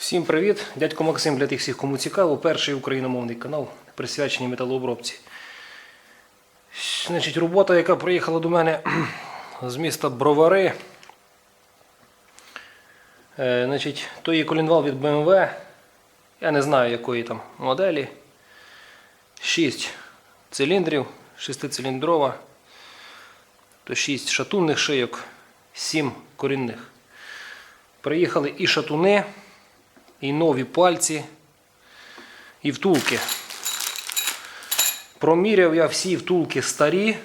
Всім привіт! Дядько Максим для тих всіх, кому цікаво. Перший україномовний канал, присвячений металообробці. Значить, робота, яка приїхала до мене з міста Бровари. Е, значить, то є колінвал від BMW. Я не знаю якої там моделі. 6 циліндрів, 6-циліндрова, то 6 шатунних шийок, 7 корінних. Приїхали і шатуни, і нові пальці, і втулки. Проміряв я всі втулки старі.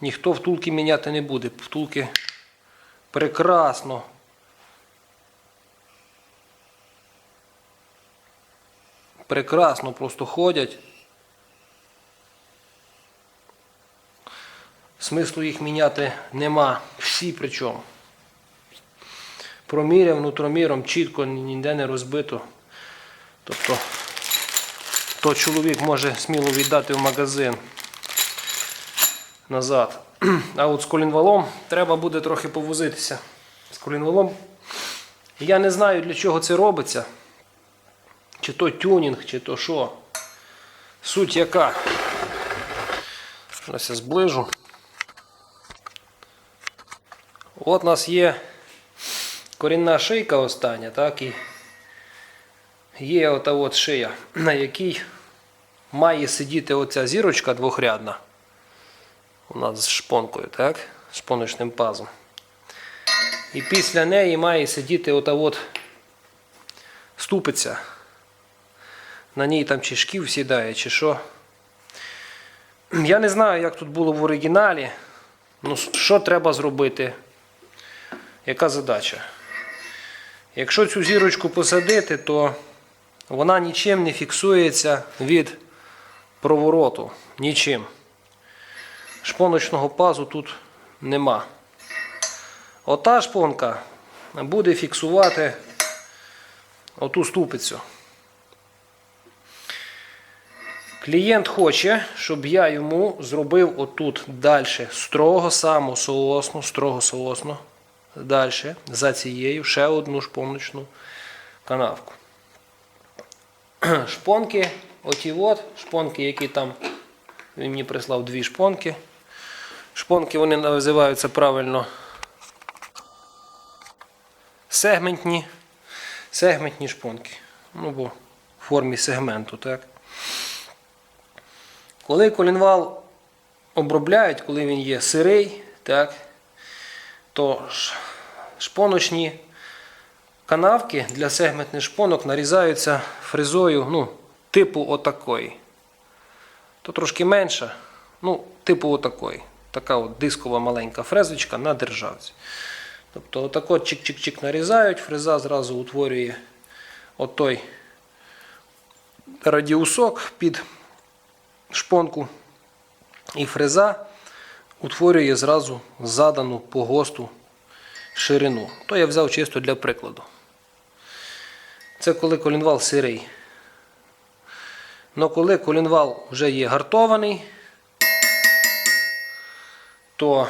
Ніхто втулки міняти не буде. Втулки прекрасно. Прекрасно просто ходять. Смислу їх міняти нема. Всі причому. Проміряв внутроміром, чітко, ніде не розбито. Тобто, то чоловік може сміло віддати в магазин назад. А от з колінвалом треба буде трохи повозитися. З колінвалом я не знаю для чого це робиться. Чи то тюнінг, чи то що. Суть яка. Зараз я зближу. От у нас є корінна шийка остання, так, і є ота от шия, на якій має сидіти оця зірочка двохрядна. У нас з шпонкою, так? Шпоночним пазом. І після неї має сидіти ота от ступиця. На ній там чи шків сідає, чи що. Я не знаю, як тут було в оригіналі. Ну, що треба зробити? Яка задача? Якщо цю зірочку посадити, то вона нічим не фіксується від провороту. Нічим. Шпоночного пазу тут нема. Ота шпонка буде фіксувати оту ступицю. Клієнт хоче, щоб я йому зробив отут далі строго само соосно, строго соосно. Далі за цією ще одну шпоночну канавку. Шпонки, оті от, шпонки, які там, він мені прислав дві шпонки. Шпонки вони називаються правильно сегментні. Сегментні шпонки. Ну, бо в формі сегменту, так. Коли колінвал обробляють, коли він є сирий, так, то шпоночні канавки для сегментних шпонок нарізаються фрезою ну, типу отакої. То трошки менша, ну, типу отакої. Така от дискова маленька фрезочка на державці. Тобто отако чик-чик-чик нарізають, фреза зразу утворює отой радіусок під шпонку. І фреза утворює зразу задану по ГОСТу ширину. То я взяв чисто для прикладу. Це коли колінвал сирий. Но коли колінвал вже є гартований, то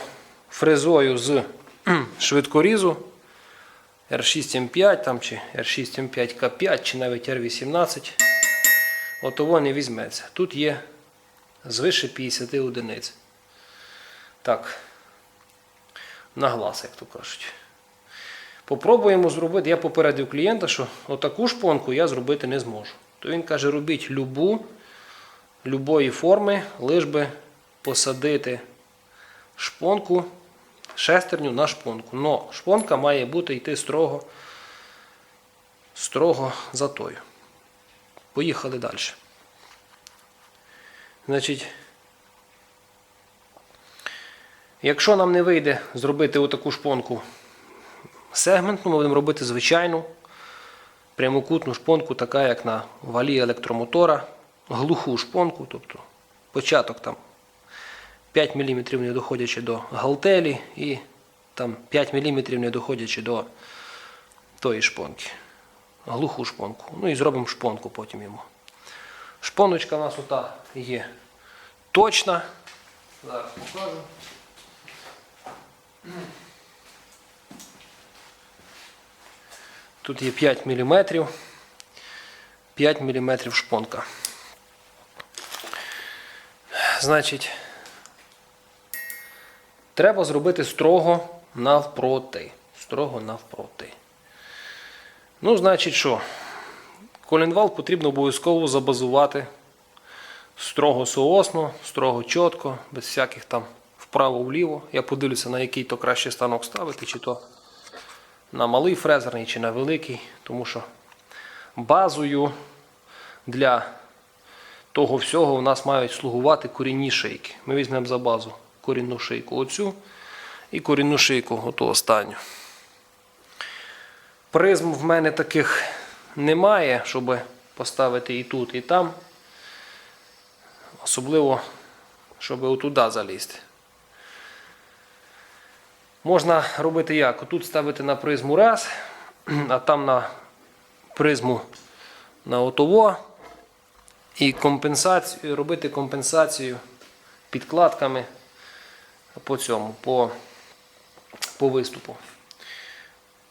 фрезою з швидкорізу R6M5 там, чи R6M5K5 чи навіть R18, отого не візьметься. Тут є звише 50 одиниць. Так, на глаз, як то кажуть. Попробуємо зробити. Я попередив клієнта, що отаку шпонку я зробити не зможу. То він каже, робіть любу, любої форми, лиш би посадити шпонку, шестерню на шпонку. Но шпонка має бути йти строго, строго за тою. Поїхали далі. Значить, якщо нам не вийде зробити отаку шпонку сегментну, ми будемо робити звичайну прямокутну шпонку, така як на валі електромотора, глуху шпонку, тобто початок там 5 мм не доходячи до галтелі і там 5 мм не доходячи до тої шпонки. Глуху шпонку. Ну і зробимо шпонку потім йому. Шпоночка у нас ота є точна. Зараз покажу. Тут є 5 мм. 5 мм шпонка. Значить, треба зробити строго навпроти. Строго навпроти. Ну, значить, що? Колінвал потрібно обов'язково забазувати строго соосно, строго чітко, без всяких там вправо-вліво. Я подивлюся, на який то краще станок ставити, чи то на малий фрезерний, чи на великий, тому що базою для того всього у нас мають слугувати корінні шийки. Ми візьмемо за базу корінну шийку оцю і корінну шийку оту останню. Призм в мене таких немає, щоб поставити і тут, і там. Особливо, щоб отуда залізти. Можна робити як? Отут ставити на призму раз, а там на призму на отово. І компенсацію, робити компенсацію підкладками по цьому, по, по виступу.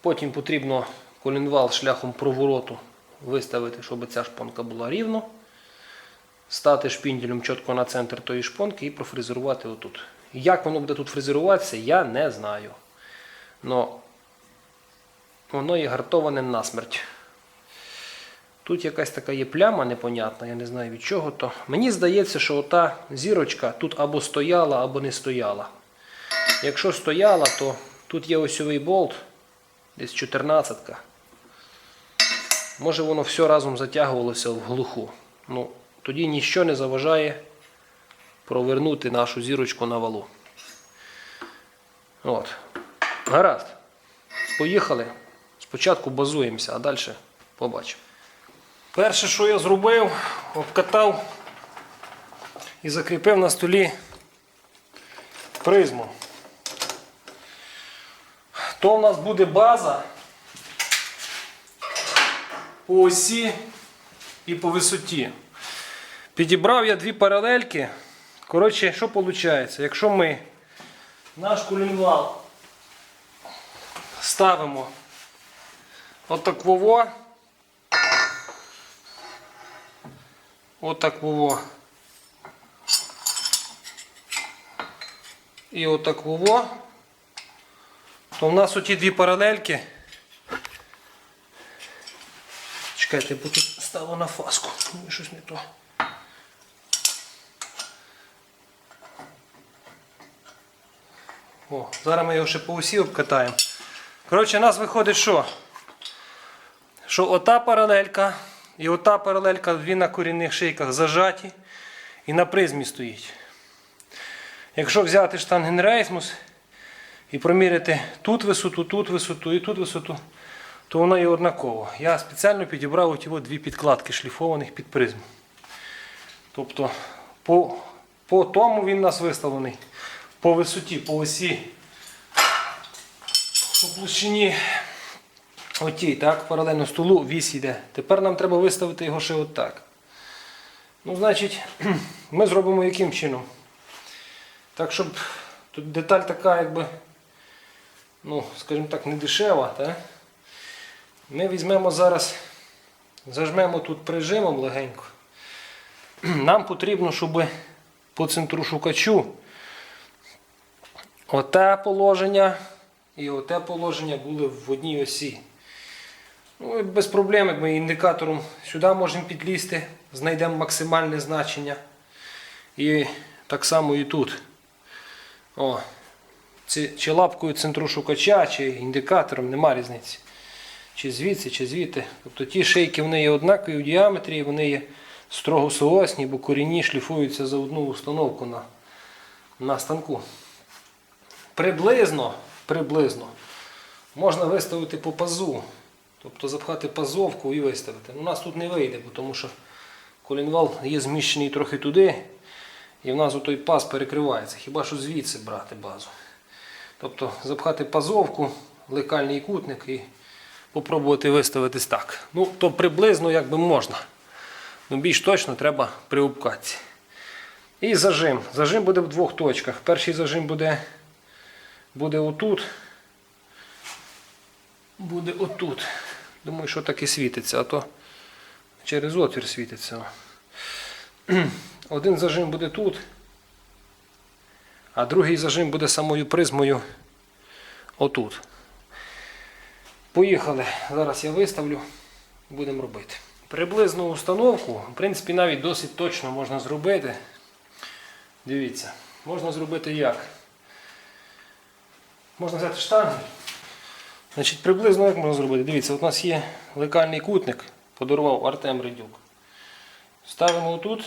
Потім потрібно колінвал шляхом провороту виставити, щоб ця шпонка була рівно. Стати шпінделем чітко на центр тої шпонки і профрезерувати отут. Як воно буде тут фрезеруватися, я не знаю. Но воно є гартоване насмерть. Тут якась така є пляма непонятна, я не знаю від чого то. Мені здається, що ота зірочка тут або стояла, або не стояла. Якщо стояла, то тут є осьовий болт, десь 14. -ка. Може воно все разом затягувалося в глуху. Ну, тоді ніщо не заважає провернути нашу зірочку на валу. От. Гаразд. Поїхали. Спочатку базуємося, а далі побачимо. Перше, що я зробив, обкатав і закріпив на столі призму. То в нас буде база по осі і по висоті. Підібрав я дві паралельки. Коротше, що виходить? Якщо ми наш кулінвал ставимо отак вово, отак вово і отак вово, то в нас оті дві паралельки. Чекайте, бо тут стало на фаску. Щось не то. О, зараз ми його ще по усі обкатаємо. Коротше, у нас виходить що? Що ота паралелька і ота паралелька дві на корінних шийках зажаті і на призмі стоїть. Якщо взяти штангенрейсмус і проміряти тут висоту, тут висоту і тут висоту, то воно є однаково. Я спеціально підібрав от дві підкладки шліфованих під призму. Тобто по, по тому він у нас виставлений по висоті, по осі, по площині отій, так, паралельно столу вісь йде. Тепер нам треба виставити його ще отак. Ну, значить, ми зробимо яким чином? Так, щоб тут деталь така, якби, ну, скажімо так, не дешева, так? Ми візьмемо зараз, зажмемо тут прижимом легенько. Нам потрібно, щоб по центру шукачу оте положення і оте положення були в одній осі. Ну, без проблем, як ми індикатором сюди можемо підлізти, знайдемо максимальне значення. І так само і тут. О, чи, чи лапкою центру шукача, чи індикатором, нема різниці. Чи звідси, чи звідти. Тобто ті шейки вони є однакові в діаметрі, вони є строго соосні, бо корінні шліфуються за одну установку на, на станку. Приблизно, приблизно можна виставити по пазу. Тобто запхати пазовку і виставити. У нас тут не вийде, тому що колінвал є зміщений трохи туди, і в нас той паз перекривається. Хіба що звідси брати базу. Тобто запхати пазовку, лекальний кутник і попробувати виставитись так. Ну, то приблизно як би можна. Ну, більш точно треба при обкатці. І зажим. Зажим буде в двох точках. Перший зажим буде, буде отут. Буде отут. Думаю, що таки світиться, а то через отвір світиться. Один зажим буде тут, а другий зажим буде самою призмою отут. Поїхали. Зараз я виставлю, будемо робити. Приблизну установку, в принципі, навіть досить точно можна зробити. Дивіться, можна зробити як? Можна взяти штангель. Значить, приблизно як можна зробити? Дивіться, от у нас є лекальний кутник, подарував Артем Редюк. Ставимо отут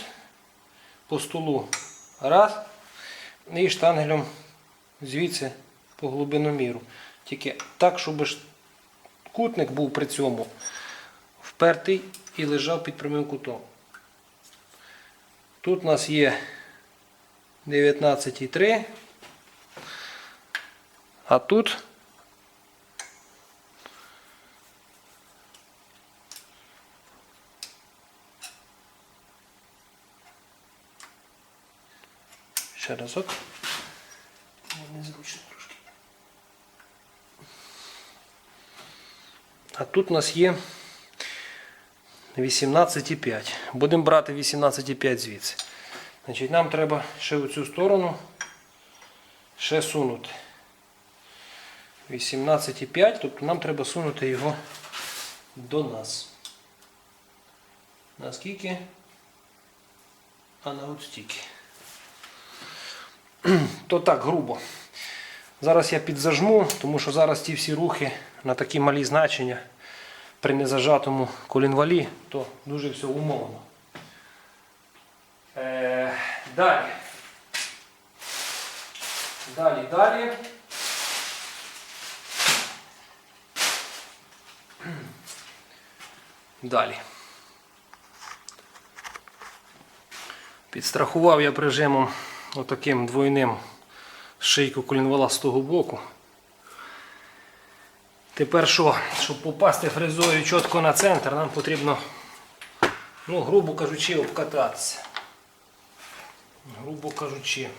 по столу раз і штангелем звідси по глибиноміру. Тільки так, щоб кутник був при цьому впертий і лежав під прямим кутом. Тут у нас є 19,3, а тут ще разок. Незручно трошки. А тут у нас є 18,5. Будемо брати 18,5 звідси. Значить, нам треба ще в цю сторону ще сунути. 18,5, тобто нам треба сунути його до нас. Наскільки? А на от стільки. То так, грубо. Зараз я підзажму, тому що зараз ті всі рухи на такі малі значення при незажатому колінвалі, то дуже все умовно. Е, далі. Далі, далі. Далі. Підстрахував я прижимом отаким двойним шийку колінвала з того боку. Тепер що, щоб попасти фрезою чітко на центр, нам потрібно, ну, грубо кажучи, обкататися. Грубо кажучи.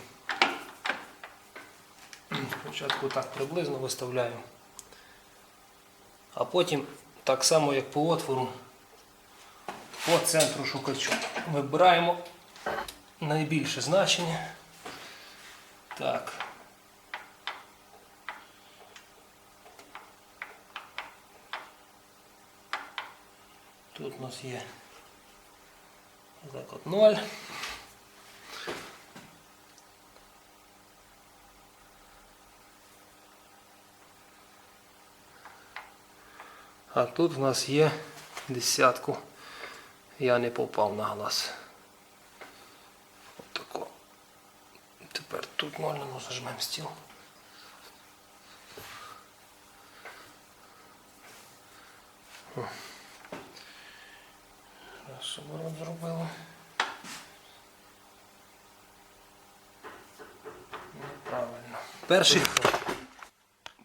Спочатку так приблизно виставляю. А потім так само, як по отвору, по центру шукачу. Вибираємо найбільше значення. Так. Тут у нас є так от 0. А тут в нас є десятку. Я не попав на глаз. Отако. Тепер тут можна ну, зажмемо стіл. Раз оборот зробили. Неправильно. Перших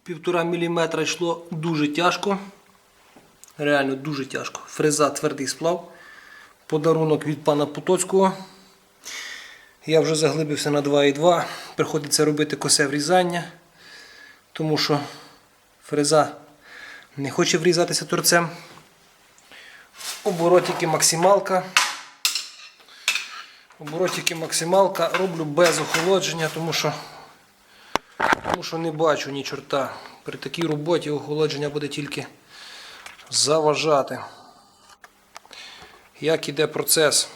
півтора міліметра йшло дуже тяжко. Реально дуже тяжко. Фреза твердий сплав. Подарунок від пана Потоцького. Я вже заглибився на 2,2. Приходиться робити косе врізання, тому що фреза не хоче врізатися торцем. Оборотики максималка. Оборотики максималка роблю без охолодження, тому що, тому що не бачу ні чорта. При такій роботі охолодження буде тільки заважати. Як іде процес,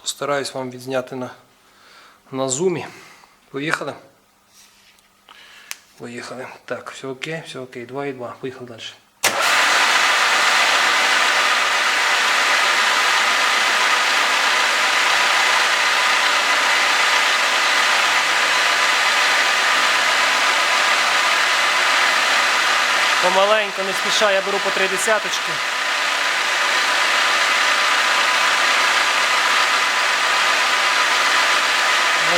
постараюсь вам відзняти на, на зумі. Поїхали? Поїхали. Так, все окей, все окей. 2,2. Поїхали далі. Помаленько, не спіша, я беру по три десяточки.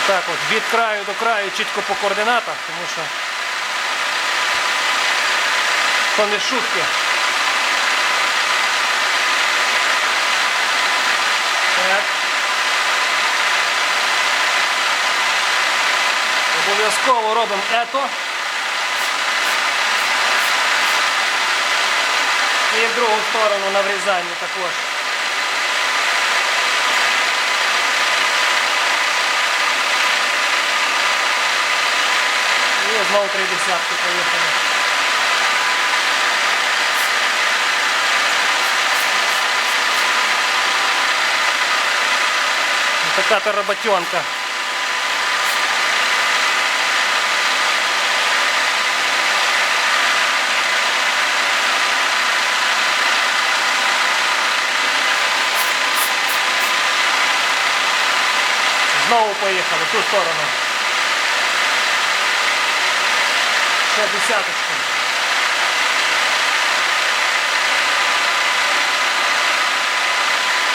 Отак от від краю до краю чітко по координатах, тому що то не шутки. Так. Обов'язково робимо ето. І в другу сторону на врізанні також. Знову три десятки поїхали. Така то роботенка. Знову поїхали в ту сторону. Ще десяточку.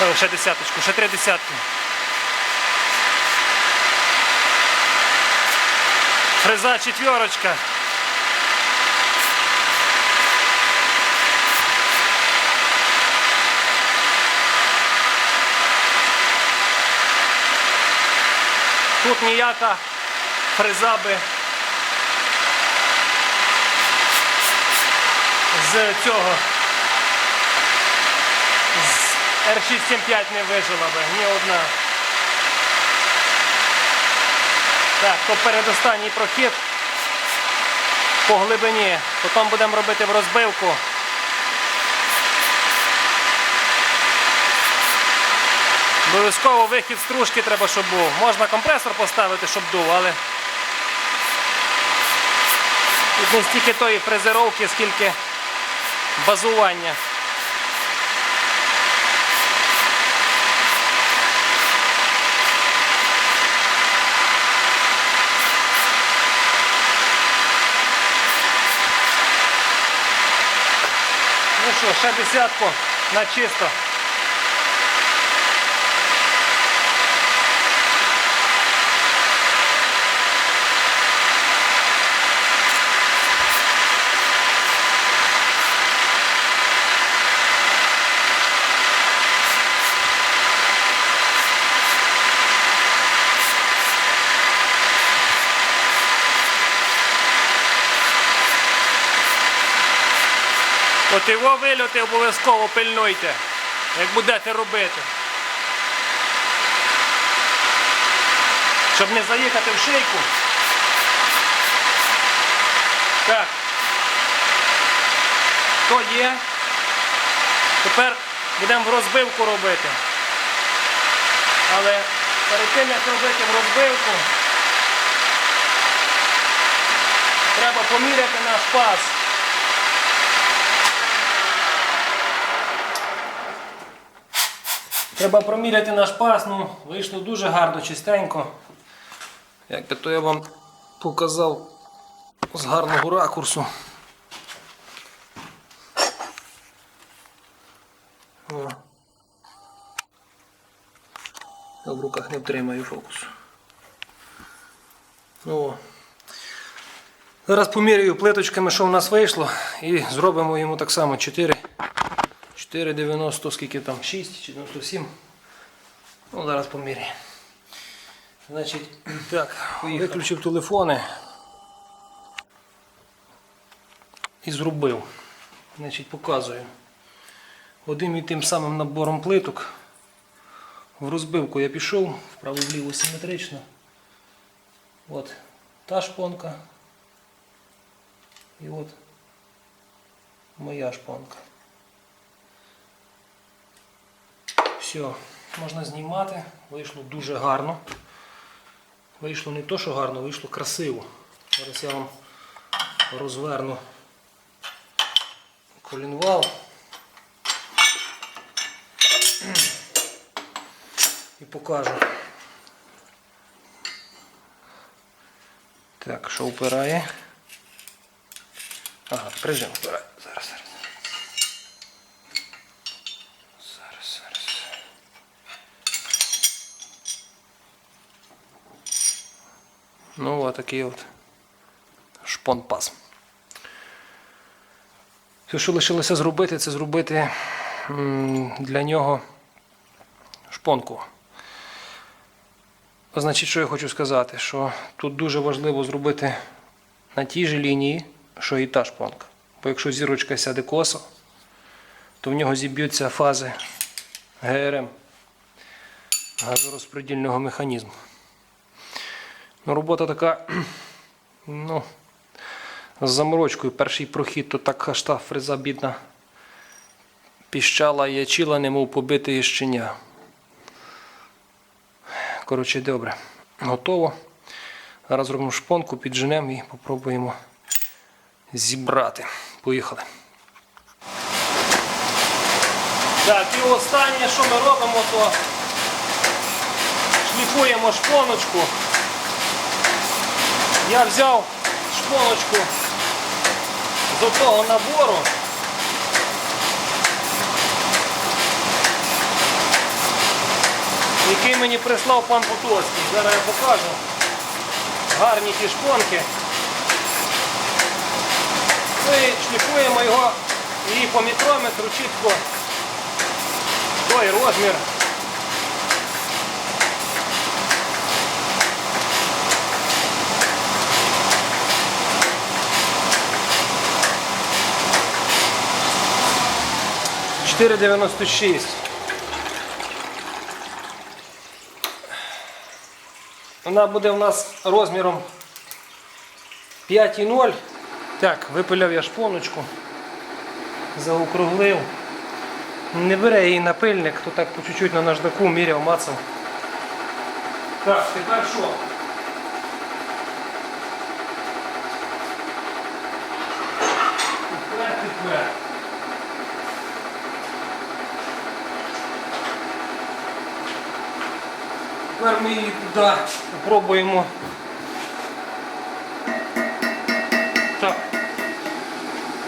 О, ще десяточку, ще три десятки. Фреза четверочка. Тут ніяка фреза би з цього з R675 не вижила би, ні одна. Так, то передостанній прохід по глибині. Потім будемо робити в розбивку. Обов'язково вихід стружки треба, щоб був. Можна компресор поставити, щоб дув, але тут не стільки тої фрезеровки, скільки базування. Ну що, ще десятку на чисто. От його вильоти обов'язково пильнуйте, як будете робити. Щоб не заїхати в шийку. Так. То є. Тепер будемо в розбивку робити. Але перед тим як робити в розбивку, треба поміряти наш пас. Треба проміряти наш пас, ну, вийшло дуже гарно, чистенько. Як би то я вам показав з гарного ракурсу. О. Я в руках не втримаю фокус. О. Зараз поміряю плиточками, що в нас вийшло, і зробимо йому так само 4. 4,90, скільки там, 6 чи 97. Ну, зараз поміряємо. Значить, так, виключив телефони і зробив. Значить, показую. Одним і тим самим набором плиток. В розбивку я пішов, вправо-вліво симетрично. От та шпонка. І от моя шпонка. Все, можна знімати. Вийшло дуже гарно. Вийшло не то, що гарно, вийшло красиво. Зараз я вам розверну колінвал. І покажу. Так, що впирає? Ага, прижим впирає. Зараз, зараз. Зараз, зараз. Ну, от такий от шпон-пас. Все, що лишилося зробити, це зробити для нього шпонку. Значить, що я хочу сказати, що тут дуже важливо зробити на тій же лінії, що і та шпонка. Бо якщо зірочка сяде косо, то в нього зіб'ються фази ГРМ газорозподільного механізму. Ну, робота така, ну, з заморочкою. Перший прохід, то так аж та фреза бідна піщала і ячила, немов побите щеня. Коротше, добре. Готово. Зараз зробимо шпонку, підженемо і попробуємо зібрати. Поїхали. Так, і останнє, що ми робимо, то шліфуємо шпоночку. Я взяв шпоночку з отого набору. Який мені прислав пан Потоцький. Зараз я покажу. Гарні ті шпонки. Ми шліфуємо його і по мікрометру чітко той розмір. Чотири дев'яносто шість. Вона буде у нас розміром 5,0. Так, випиляв я шпоночку, заокруглив. Не бере її напильник, то так по чуть-чуть на наждаку міряв, мацав. Так, тепер що? Тепер, тепер. Тепер ми її туди спробуємо. Так.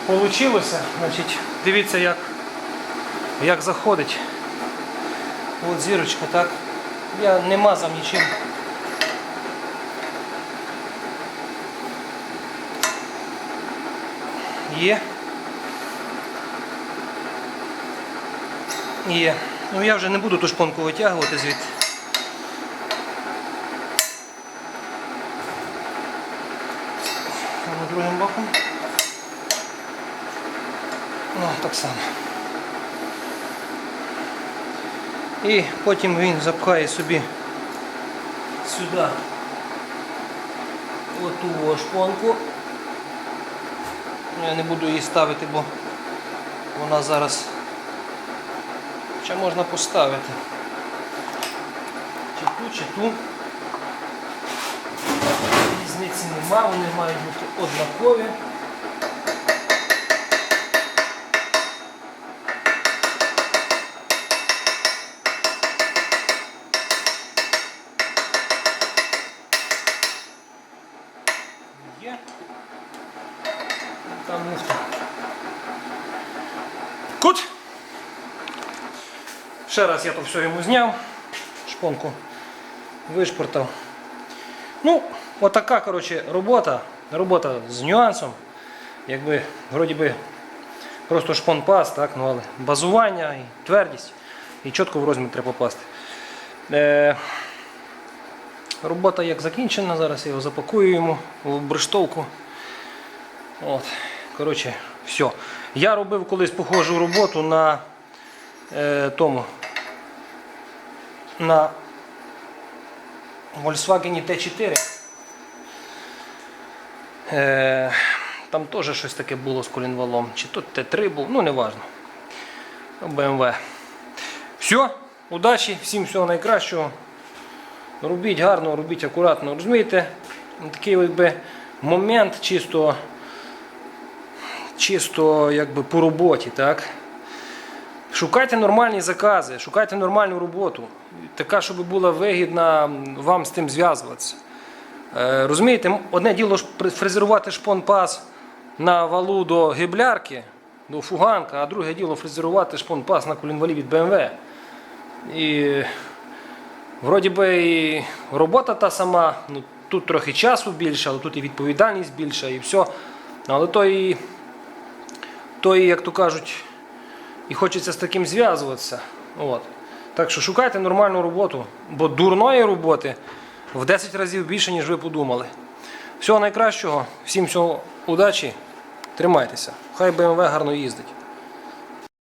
Получилося. Значить, дивіться, як, як заходить. От зірочка, так. Я не мазав нічим. Є. Є. Ну я вже не буду ту шпонку витягувати звідти. А на другим боком. Ну, так. І потім він запхає собі сюди оту шпонку. Я не буду її ставити, бо вона зараз ще можна поставити. Чи ту, чи ту. Різниці нема, вони мають бути однакові. Є. Там муфта. Кут! Ще раз я то все йому зняв, шпонку вишпортав. Ну, отака, коротше, робота. Робота з нюансом. Якби, вроді би, просто шпон-пас, так, ну, але базування і твердість. І чітко в розмір треба попасти. Е, робота як закінчена, зараз я його запакую йому в брештовку. От, коротше, все. Я робив колись похожу роботу на е, тому. На Volkswagen T4. Е, там теж щось таке було з колінвалом. Чи тут Т3 був, ну не важно. BMW. Все, удачі, всім всього найкращого. Робіть гарно, робіть акуратно. Розумієте, такий якби, момент чисто, чисто якби, по роботі. так? Шукайте нормальні закази, шукайте нормальну роботу, така, щоб була вигідна вам з тим зв'язуватися. Е, розумієте, одне діло фрезерувати шпон-пас на валу до гиблярки, до фуганка, а друге діло фрезерувати шпон-пас на колінвалі від BMW. І вроді би і робота та сама, ну, тут трохи часу більше, але тут і відповідальність більша, і все. Але то і, то і як то кажуть, і хочеться з таким зв'язуватися. От. Так що шукайте нормальну роботу, бо дурної роботи в 10 разів більше, ніж ви подумали. Всього найкращого, всім всього удачі, тримайтеся. Хай БМВ гарно їздить.